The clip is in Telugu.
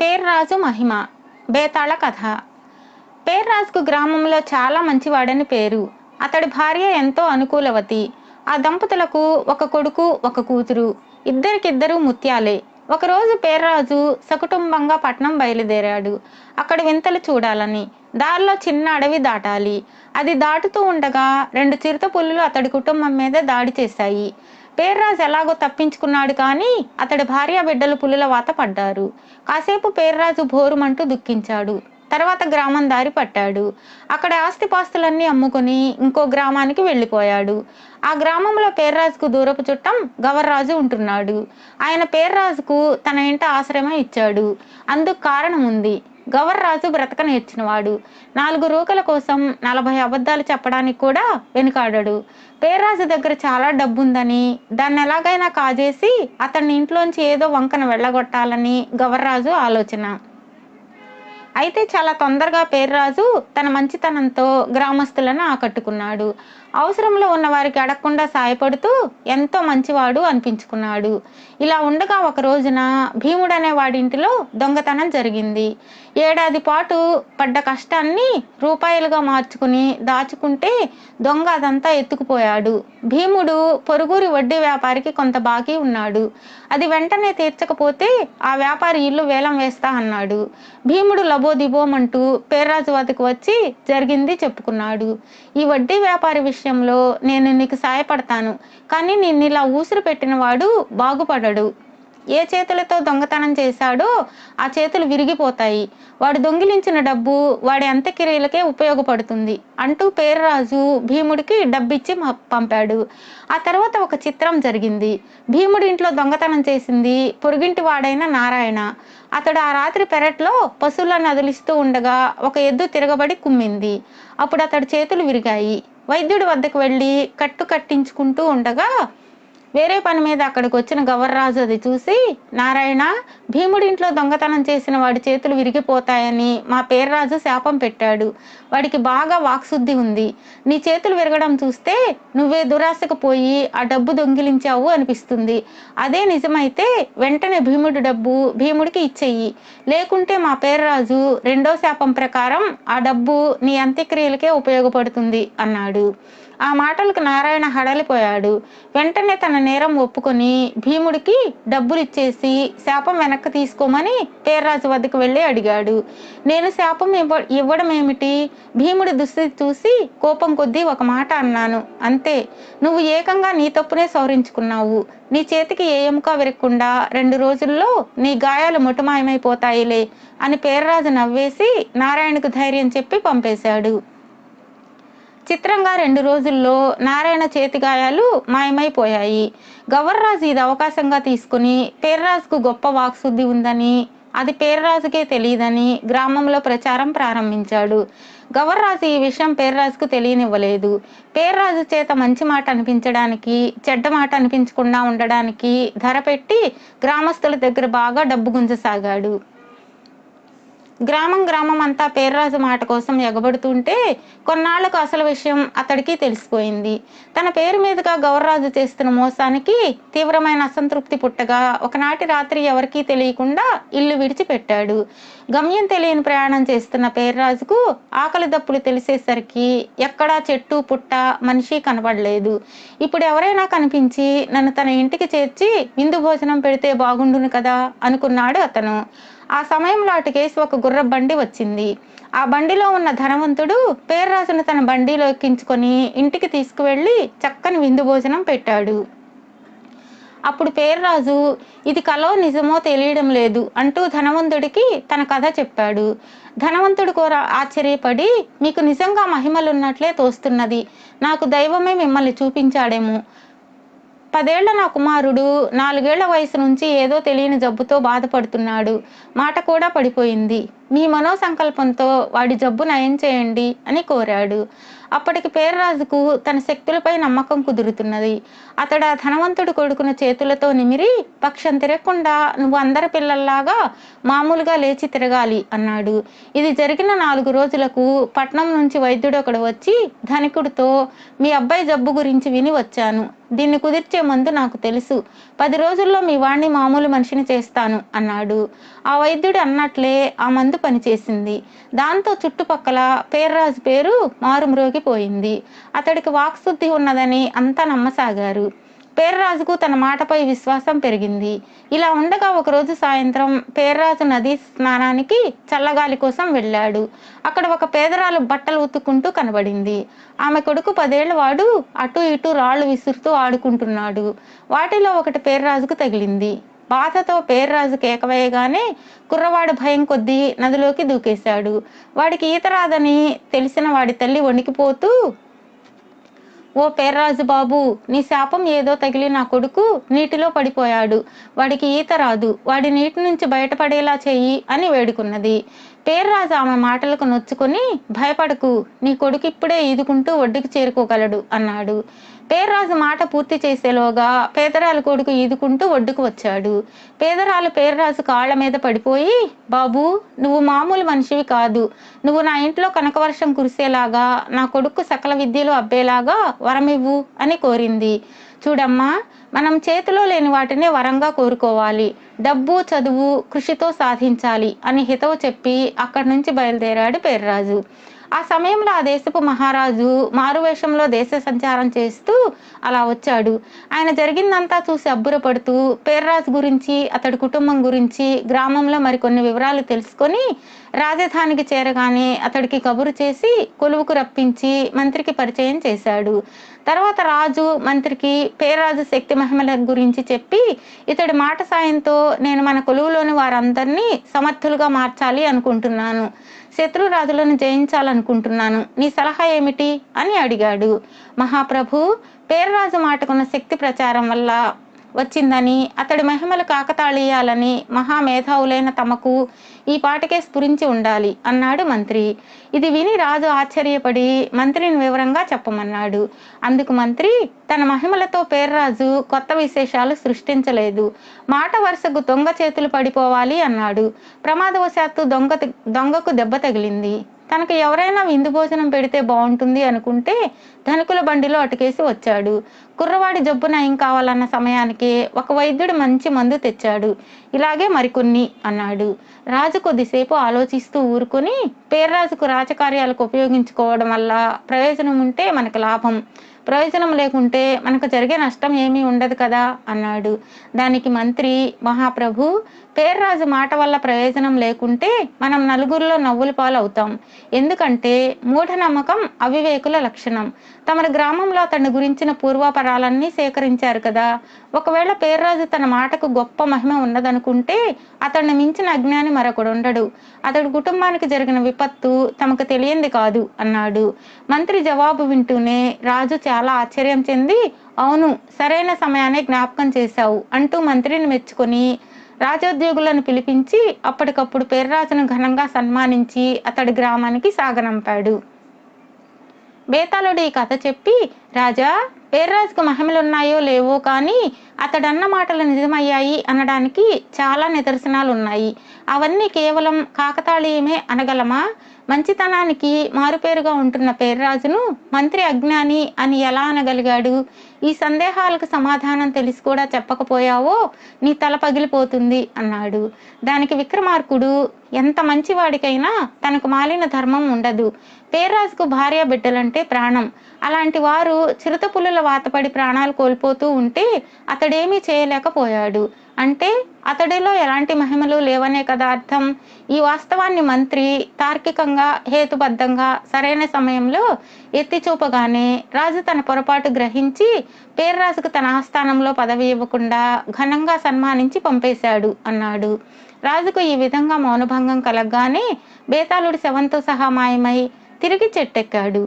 పేర్రాజు మహిమ బేతాళ కథ. పేర్రాజుకు గ్రామంలో చాలా మంచివాడని పేరు. అతడి భార్య ఎంతో అనుకూలవతి. ఆ దంపతులకు ఒక కొడుకు ఒక కూతురు. ఇద్దరికిద్దరు ముత్యాలే. ఒకరోజు పేర్రాజు సకుటుంబంగా పట్నం బయలుదేరాడు. అక్కడ వింతలు చూడాలని. దారిలో చిన్న అడవి దాటాలి. అది దాటుతూ ఉండగా రెండు చిరుత పులులు అతడి కుటుంబం మీద దాడి చేశాయి. పేర్రాజు ఎలాగో తప్పించుకున్నాడు కానీ అతడి భార్య బిడ్డలు పులుల వాత పడ్డారు. కాసేపు పేర్రాజు భోరుమంటూ దుఃఖించాడు. తర్వాత గ్రామం దారి పట్టాడు. అక్కడ ఆస్తిపాస్తులన్నీ అమ్ముకుని ఇంకో గ్రామానికి వెళ్ళిపోయాడు. ఆ గ్రామంలో పేర్రాజుకు దూరపు చుట్టం గవర్రాజు ఉంటున్నాడు. ఆయన పేర్రాజుకు తన ఇంట ఆశ్రయం ఇచ్చాడు. అందుకు కారణం ఉంది. గవర్రాజు బ్రతక నేర్చినవాడు నాలుగు రూకల కోసం నలభై అబద్ధాలు చెప్పడానికి కూడా వెనుకాడాడు. పేర్రాజు దగ్గర చాలా డబ్బు ఉందని దాన్ని ఎలాగైనా కాజేసి అతన్ని ఇంట్లోంచి ఏదో వంకన వెళ్ళగొట్టాలని గవర్రాజు ఆలోచన. అయితే చాలా తొందరగా పేర్రాజు తన మంచితనంతో గ్రామస్తులను ఆకట్టుకున్నాడు. అవసరంలో ఉన్న వారికి అడగకుండా సాయపడుతూ ఎంతో మంచివాడు అనిపించుకున్నాడు. ఇలా ఉండగా ఒక రోజున భీముడు వాడింటిలో ఇంటిలో దొంగతనం జరిగింది. ఏడాది పాటు పడ్డ కష్టాన్ని రూపాయలుగా మార్చుకుని దాచుకుంటే దొంగ అదంతా ఎత్తుకుపోయాడు. భీముడు పొరుగురి వడ్డీ వ్యాపారికి కొంత బాకీ ఉన్నాడు. అది వెంటనే తీర్చకపోతే ఆ వ్యాపారి ఇల్లు వేలం వేస్తా అన్నాడు. భీముడు లబోదిబోమంటూ పేర్రాజు వద్దకు వచ్చి జరిగింది చెప్పుకున్నాడు. ఈ వడ్డీ వ్యాపారి విషయంలో నేను నీకు సాయపడతాను కానీ నిన్ను ఇలా ఊసురు పెట్టిన వాడు బాగుపడడు. ఏ చేతులతో దొంగతనం చేశాడో ఆ చేతులు విరిగిపోతాయి. వాడు దొంగిలించిన డబ్బు వాడి అంత్యక్రియలకే ఉపయోగపడుతుంది అంటూ పేర్రాజు భీముడికి డబ్బిచ్చి మ- పంపాడు. ఆ తర్వాత ఒక చిత్రం జరిగింది. భీముడి ఇంట్లో దొంగతనం చేసింది పొరుగింటి వాడైన నారాయణ. అతడు ఆ రాత్రి పెరట్లో పశువులను అదిలిస్తూ ఉండగా ఒక ఎద్దు తిరగబడి కుమ్మింది. అప్పుడు అతడి చేతులు విరిగాయి. వైద్యుడి వద్దకు వెళ్ళి కట్టు కట్టించుకుంటూ ఉండగా వేరే పని మీద అక్కడికి వచ్చిన గవర్రాజు అది చూసి నారాయణ భీముడింట్లో దొంగతనం చేసిన వాడి చేతులు విరిగిపోతాయని మా పేర్రాజు శాపం పెట్టాడు. వాడికి బాగా వాక్శుద్ధి ఉంది. నీ చేతులు విరగడం చూస్తే నువ్వే దురాశకు పోయి ఆ డబ్బు దొంగిలించావు అనిపిస్తుంది. అదే నిజమైతే వెంటనే భీముడి డబ్బు భీముడికి ఇచ్చేయి. లేకుంటే మా పేర్రాజు రెండో శాపం ప్రకారం ఆ డబ్బు నీ అంత్యక్రియలకే ఉపయోగపడుతుంది అన్నాడు. ఆ మాటలకు నారాయణ హడలిపోయాడు. వెంటనే తన నేరం ఒప్పుకొని భీముడికి డబ్బులు ఇచ్చేసి శాపం వెనక్కి తీసుకోమని పేర్రాజు వద్దకు వెళ్ళి అడిగాడు. నేను శాపం ఇవ్వ ఇవ్వడం ఏమిటి భీముడి దుస్థితి చూసి కోపం కొద్దీ ఒక మాట అన్నాను. అంతే. నువ్వు ఏకంగా నీ తప్పునే సవరించుకున్నావు. నీ చేతికి ఏ ఎముక విరక్కుండా రెండు రోజుల్లో నీ గాయాలు ముఠమాయమైపోతాయిలే అని పేర్రాజు నవ్వేసి నారాయణకు ధైర్యం చెప్పి పంపేశాడు. చిత్రంగా రెండు రోజుల్లో నారాయణ చేతి గాయాలు మాయమైపోయాయి. గవర్రాజు ఇది అవకాశంగా తీసుకుని పేర్రాజుకు గొప్ప వాక్శుద్ధి ఉందని అది పేర్రాజుకే తెలియదని గ్రామంలో ప్రచారం ప్రారంభించాడు. గవర్రాజు ఈ విషయం పేర్రాజుకు తెలియనివ్వలేదు. పేర్రాజు చేత మంచి మాట అనిపించడానికి చెడ్డ మాట అనిపించకుండా ఉండడానికి ధర పెట్టి గ్రామస్తుల దగ్గర బాగా డబ్బు గుంజసాగాడు. గ్రామం గ్రామం అంతా పేర్రాజు మాట కోసం ఎగబడుతుంటే కొన్నాళ్ళకు అసలు విషయం అతడికి తెలిసిపోయింది. తన పేరు మీదుగా గౌరరాజు చేస్తున్న మోసానికి తీవ్రమైన అసంతృప్తి పుట్టగా ఒకనాటి రాత్రి ఎవరికీ తెలియకుండా ఇల్లు విడిచిపెట్టాడు. గమ్యం తెలియని ప్రయాణం చేస్తున్న పేర్రాజుకు ఆకలి దప్పులు తెలిసేసరికి ఎక్కడా చెట్టు పుట్ట మనిషి కనబడలేదు. ఇప్పుడు ఎవరైనా కనిపించి నన్ను తన ఇంటికి చేర్చి విందు భోజనం పెడితే బాగుండును కదా అనుకున్నాడు అతను. ఆ సమయంలో అటుకేసి ఒక గుర్ర బండి వచ్చింది. ఆ బండిలో ఉన్న ధనవంతుడు పేరు రాసిన తన బండిలో ఎక్కించుకొని ఇంటికి తీసుకువెళ్ళి చక్కని విందు భోజనం పెట్టాడు. అప్పుడు పేర్రాజు ఇది కలో నిజమో తెలియడం లేదు అంటూ ధనవంతుడికి తన కథ చెప్పాడు. ధనవంతుడు కూడా ఆశ్చర్యపడి మీకు నిజంగా మహిమలున్నట్లే తోస్తున్నది. నాకు దైవమే మిమ్మల్ని చూపించాడేమో. పదేళ్ళ నా కుమారుడు నాలుగేళ్ళ వయసు నుంచి ఏదో తెలియని జబ్బుతో బాధపడుతున్నాడు. మాట కూడా పడిపోయింది. మీ మనోసంకల్పంతో వాడి జబ్బు నయం చేయండి అని కోరాడు. అప్పటికి పేర్రాజుకు తన శక్తులపై నమ్మకం కుదురుతున్నది. అతడు ఆ ధనవంతుడు కొడుకున చేతులతో నిమిరి పక్షం తిరగకుండా నువ్వు అందరి పిల్లల్లాగా మామూలుగా లేచి తిరగాలి అన్నాడు. ఇది జరిగిన నాలుగు రోజులకు పట్నం నుంచి వైద్యుడు ఒకడు వచ్చి ధనికుడితో మీ అబ్బాయి జబ్బు గురించి విని వచ్చాను. దీన్ని కుదిర్చే మందు నాకు తెలుసు. పది రోజుల్లో మీ వాణ్ణి మామూలు మనిషిని చేస్తాను అన్నాడు. ఆ వైద్యుడు అన్నట్లే ఆ మందు పనిచేసింది. దాంతో చుట్టుపక్కల పేర్రాజు పేరు మారుమ్రోగిపోయింది. అతడికి వాక్శుద్ధి ఉన్నదని అంతా నమ్మసాగారు. పేర్రాజుకు తన మాటపై విశ్వాసం పెరిగింది. ఇలా ఉండగా ఒకరోజు సాయంత్రం పేర్రాజు నదీ స్నానానికి చల్లగాలి కోసం వెళ్ళాడు. అక్కడ ఒక పేదరాలు బట్టలు ఉతుక్కుంటూ కనబడింది. ఆమె కొడుకు పదేళ్ళ వాడు అటు ఇటు రాళ్ళు విసురుతూ ఆడుకుంటున్నాడు. వాటిలో ఒకటి పేర్రాజుకు తగిలింది. బాధతో పేర్రాజు కేకవేయగానే కుర్రవాడు భయం కొద్దీ నదిలోకి దూకేశాడు. వాడికి ఈత రాదని తెలిసిన వాడి తల్లి వణికిపోతూ ఓ పేర్రాజు బాబు నీ శాపం ఏదో తగిలి నా కొడుకు నీటిలో పడిపోయాడు. వాడికి ఈత రాదు. వాడి నీటి నుంచి బయటపడేలా చెయ్యి అని వేడుకున్నది. పేర్రాజు ఆమె మాటలకు నొచ్చుకొని భయపడకు నీ కొడుకు ఇప్పుడే ఈదుకుంటూ ఒడ్డుకు చేరుకోగలడు అన్నాడు. పేర్రాజు మాట పూర్తి చేసేలోగా పేదరాలు కొడుకు ఈదుకుంటూ ఒడ్డుకు వచ్చాడు. పేదరాలు పేర్రాజు కాళ్ళ మీద పడిపోయి బాబు నువ్వు మామూలు మనిషివి కాదు. నువ్వు నా ఇంట్లో కనకవర్షం కురిసేలాగా నా కొడుకు సకల విద్యలు అబ్బేలాగా వరమివ్వు అని కోరింది. చూడమ్మా మనం చేతిలో లేని వాటినే వరంగా కోరుకోవాలి. డబ్బు చదువు కృషితో సాధించాలి అని హితవు చెప్పి అక్కడి నుంచి బయలుదేరాడు పేర్రాజు. ఆ సమయంలో ఆ దేశపు మహారాజు మారువేషంలో దేశ సంచారం చేస్తూ అలా వచ్చాడు. ఆయన జరిగిందంతా చూసి అబ్బురపడుతూ పేర్రాజు గురించి అతడి కుటుంబం గురించి గ్రామంలో మరికొన్ని వివరాలు తెలుసుకొని రాజధానికి చేరగానే అతడికి కబురు చేసి కొలువుకు రప్పించి మంత్రికి పరిచయం చేశాడు. తర్వాత రాజు మంత్రికి పేరాజు శక్తి మహిమల గురించి చెప్పి ఇతడి మాట సాయంతో నేను మన కొలువులోని వారందరినీ సమర్థులుగా మార్చాలి అనుకుంటున్నాను. శత్రురాజులను జయించాలనుకుంటున్నాను. నీ సలహా ఏమిటి? అని అడిగాడు. మహాప్రభు పేర్రాజు మాటకున్న శక్తి ప్రచారం వల్ల వచ్చిందని అతడి మహిమలు కాకతాళీయాలని మహామేధావులైన తమకు ఈ పాటకే స్ఫురించి ఉండాలి అన్నాడు మంత్రి. ఇది విని రాజు ఆశ్చర్యపడి మంత్రిని వివరంగా చెప్పమన్నాడు. అందుకు మంత్రి తన మహిమలతో పేర్రాజు కొత్త విశేషాలు సృష్టించలేదు. మాట వరుసకు దొంగ చేతులు పడిపోవాలి అన్నాడు. ప్రమాదవశాత్తు దొంగ దొంగకు దెబ్బ తగిలింది. తనకు ఎవరైనా విందు భోజనం పెడితే బాగుంటుంది అనుకుంటే ధనికుల బండిలో అటుకేసి వచ్చాడు. కుర్రవాడి జబ్బు నయం కావాలన్న సమయానికి ఒక వైద్యుడు మంచి మందు తెచ్చాడు. ఇలాగే మరికొన్ని అన్నాడు. రాజు కొద్దిసేపు ఆలోచిస్తూ ఊరుకొని పేర్రాజుకు రాజకార్యాలకు ఉపయోగించుకోవడం వల్ల ప్రయోజనం ఉంటే మనకు లాభం. ప్రయోజనం లేకుంటే మనకు జరిగే నష్టం ఏమీ ఉండదు కదా అన్నాడు. దానికి మంత్రి మహాప్రభు పేర్రాజు మాట వల్ల ప్రయోజనం లేకుంటే మనం నలుగురిలో నవ్వుల పాలవుతాం. ఎందుకంటే మూఢనమ్మకం అవివేకుల లక్షణం. తమ గ్రామంలో అతని గురించిన పూర్వాపరాలన్నీ సేకరించారు కదా. ఒకవేళ పేర్రాజు తన మాటకు గొప్ప మహిమ ఉన్నదనుకుంటే అతన్ని మించిన అజ్ఞాని మరొకడు ఉండడు. అతడి కుటుంబానికి జరిగిన విపత్తు తమకు తెలియంది కాదు అన్నాడు. మంత్రి జవాబు వింటూనే రాజు చాలా ఆశ్చర్యం చెంది అవును సరైన సమయాన్ని జ్ఞాపకం చేశావు అంటూ మంత్రిని మెచ్చుకొని రాజోద్యోగులను పిలిపించి అప్పటికప్పుడు పేర్రాజును ఘనంగా సన్మానించి అతడి గ్రామానికి సాగనంపాడు. బేతాళుడు ఈ కథ చెప్పి రాజా పేర్రాజుకు మహిమలున్నాయో లేవో కానీ అతడన్న మాటలు నిజమయ్యాయి అనడానికి చాలా నిదర్శనాలు ఉన్నాయి అవన్నీ కేవలం కాకతాళీయమే అనగలమా? మంచితనానికి మారుపేరుగా ఉంటున్న పేర్రాజును మంత్రి అజ్ఞాని అని ఎలా అనగలిగాడు? ఈ సందేహాలకు సమాధానం తెలిసి కూడా చెప్పకపోయావో నీ తల పగిలిపోతుంది అన్నాడు. దానికి విక్రమార్కుడు ఎంత మంచివాడికైనా తనకు మాలిన ధర్మం ఉండదు. పేర్రాజుకు భార్య బిడ్డలంటే ప్రాణం. అలాంటి వారు చిరుతపులుల వాతపడి ప్రాణాలు కోల్పోతూ ఉంటే అతడేమీ చేయలేకపోయాడు. అంటే అతడిలో ఎలాంటి మహిమలు లేవనే కదా అర్థం. ఈ వాస్తవాన్ని మంత్రి తార్కికంగా హేతుబద్ధంగా సరైన సమయంలో ఎత్తి చూపగానే రాజు తన పొరపాటు గ్రహించి పేర్రాజుకు తన ఆస్థానంలో పదవి ఇవ్వకుండా ఘనంగా సన్మానించి పంపేశాడు అన్నాడు. రాజుకు ఈ విధంగా మౌనభంగం కలగగానే బేతాళుడి శవంతో సహా మాయమై తిరిగి చెట్టెక్కాడు.